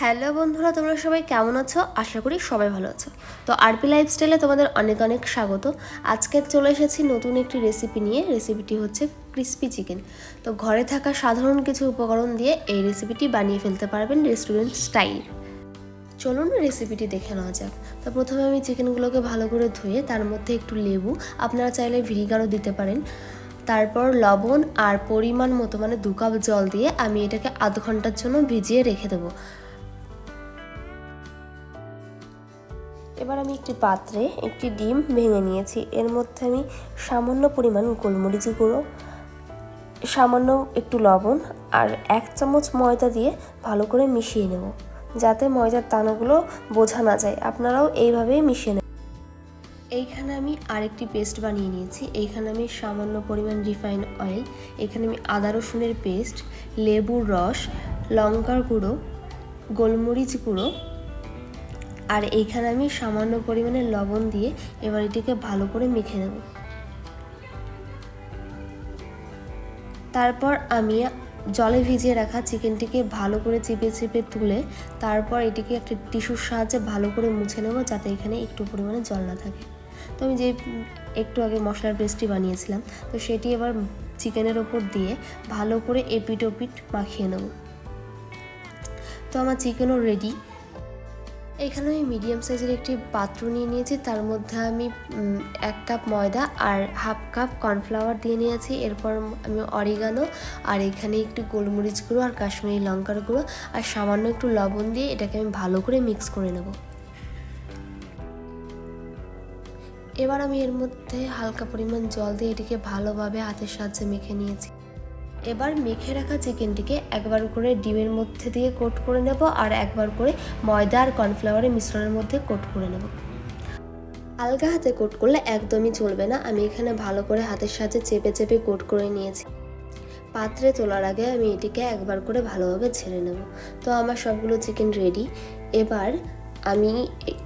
Hello বন্ধুরা, তোমরা সবাই কেমন আছো? আশা করি সবাই ভালো আছো। তো আরপি লাইফস্টাইলে তোমাদের অনেক অনেক স্বাগত। আজকে চলে এসেছি নতুন একটি রেসিপি নিয়ে। রেসিপিটি হচ্ছে ক্রিস্পি চিকেন তো ঘরে থাকা সাধারণ কিছু উপকরণ দিয়ে এই রেসিপিটি বানিয়ে ফেলতে পারবেন রেস্টুরেন্ট স্টাইল চলুন রেসিপিটি দেখে নেওয়া যাক। তো প্রথমে আমি চিকেনগুলোকে ভালো করে ধুয়ে, তার মধ্যে একটু লেবু, আপনারা চাইলে ভিনিগারও দিতে পারেন। তারপর লবণ আর পরিমাণ মতো মানে দু কাপ জল দিয়ে আমি এটাকে আধ ঘণ্টার জন্য ভিজিয়ে রেখে দেবো। এবার আমি একটি পাত্রে একটি ডিম ভেঙে নিয়েছি। এর মধ্যে আমি সামান্য পরিমাণ গোলমরিচ গুঁড়ো, সামান্য একটু লবণ আর এক চামচ ময়দা দিয়ে ভালো করে মিশিয়ে নেব, যাতে ময়দার দানাগুলো বোঝা না যায়। আপনারাও এইভাবেই মিশিয়ে নেবেন। এইখানে আমি আরেকটি পেস্ট বানিয়ে নিয়েছি। এইখানে আমি সামান্য পরিমাণ রিফাইন অয়েল, এখানে আমি আদা রসুনের পেস্ট, লেবুর রস, লঙ্কার গুঁড়ো, গোলমরিচ গুঁড়ো আর এইখানে আমি সামান্য পরিমাণে লবণ দিয়ে এবার এটিকে ভালো করে মেখে নেব। তারপর আমি জলে ভিজিয়ে রাখা চিকেনটিকে ভালো করে চিপে চিপে তুলে তারপর এটিকে একটা টিস্যুর সাহায্যে ভালো করে মুছে নেব যাতে এখানে একটু পরিমাণে জল না থাকে। তো আমি যে একটু আগে মশলার পেস্টটি বানিয়েছিলাম, তো সেটি এবার চিকেনের ওপর দিয়ে ভালো করে এপিট ওপিট মাখিয়ে নেব। তো আমার চিকেনও রেডি এখানে আমি মিডিয়াম সাইজের একটি পাত্র নিয়ে নিয়েছি। তার মধ্যে আমি এক কাপ ময়দা আর হাফ কাপ কর্নফ্লাওয়ার দিয়ে নিয়েছি। এরপর আমি অরিগানো আর এখানে একটু গোলমরিচ গুঁড়ো আর কাশ্মীরি লঙ্কার গুঁড়ো আর সামান্য একটু লবণ দিয়ে এটাকে আমি ভালো করে মিক্স করে নেব। এবার আমি এর মধ্যে হালকা পরিমাণ জল দিয়ে এটিকে ভালোভাবে হাতের সাহায্যে মেখে নিয়েছি। এবার মেখে রাখা চিকেনটিকে একবার করে ডিমের মধ্যে দিয়ে কোট করে নেব আর একবার করে ময়দা আর কর্নফ্লাওয়ারের মিশ্রণের মধ্যে কোট করে নেব। আলগা হাতে কোট করলে একদমই চলবে না। আমি এখানে ভালো করে হাতের সাহায্যে চেপে চেপে কোট করে নিয়েছি। পাত্রে তোলার আগে আমি এটিকে একবার করে ভালোভাবে ছেড়ে নেব। তো আমার সবগুলো চিকেন রেডি। এবার আমি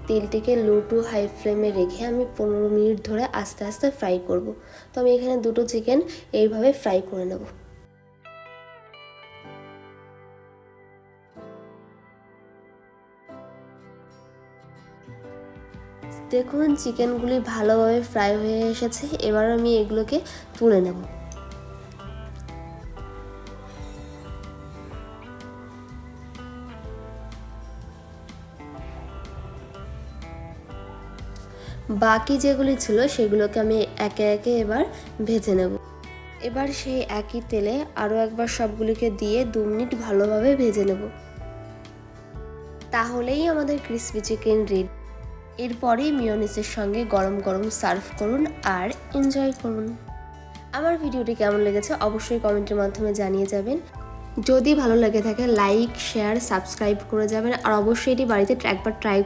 তেলটিকে লো টু হাই ফ্লেমে রেখে আমি পনেরো মিনিট ধরে আস্তে আস্তে ফ্রাই করব। তো আমি এখানে দুটো চিকেন এইভাবে ফ্রাই করে নেব। দেখুন, চিকেনগুলি ভালোভাবে ফ্রাই হয়ে এসেছে। এবার আমি এগুলোকে তুলে নেব। বাকি যেগুলি ছিল, সেগুলোকে আমি একে একে এবার ভেজে নেব। এবার সেই একই তেলে আরও একবার সবগুলিকে দিয়ে দু মিনিট ভালোভাবে ভেজে নেব। তাহলেই আমাদের ক্রিসপি চিকেন রেডি এরপরেই মিওনিসের সঙ্গে গরম গরম সার্ভ করুন আর এনজয় করুন। আমার ভিডিওটি কেমন লেগেছে অবশ্যই কমেন্টের মাধ্যমে জানিয়ে যাবেন। যদি ভালো লেগে থাকে, লাইক, শেয়ার, সাবস্ক্রাইব করে যাবেন। আর অবশ্যই এটি বাড়িতে একবার ট্রাই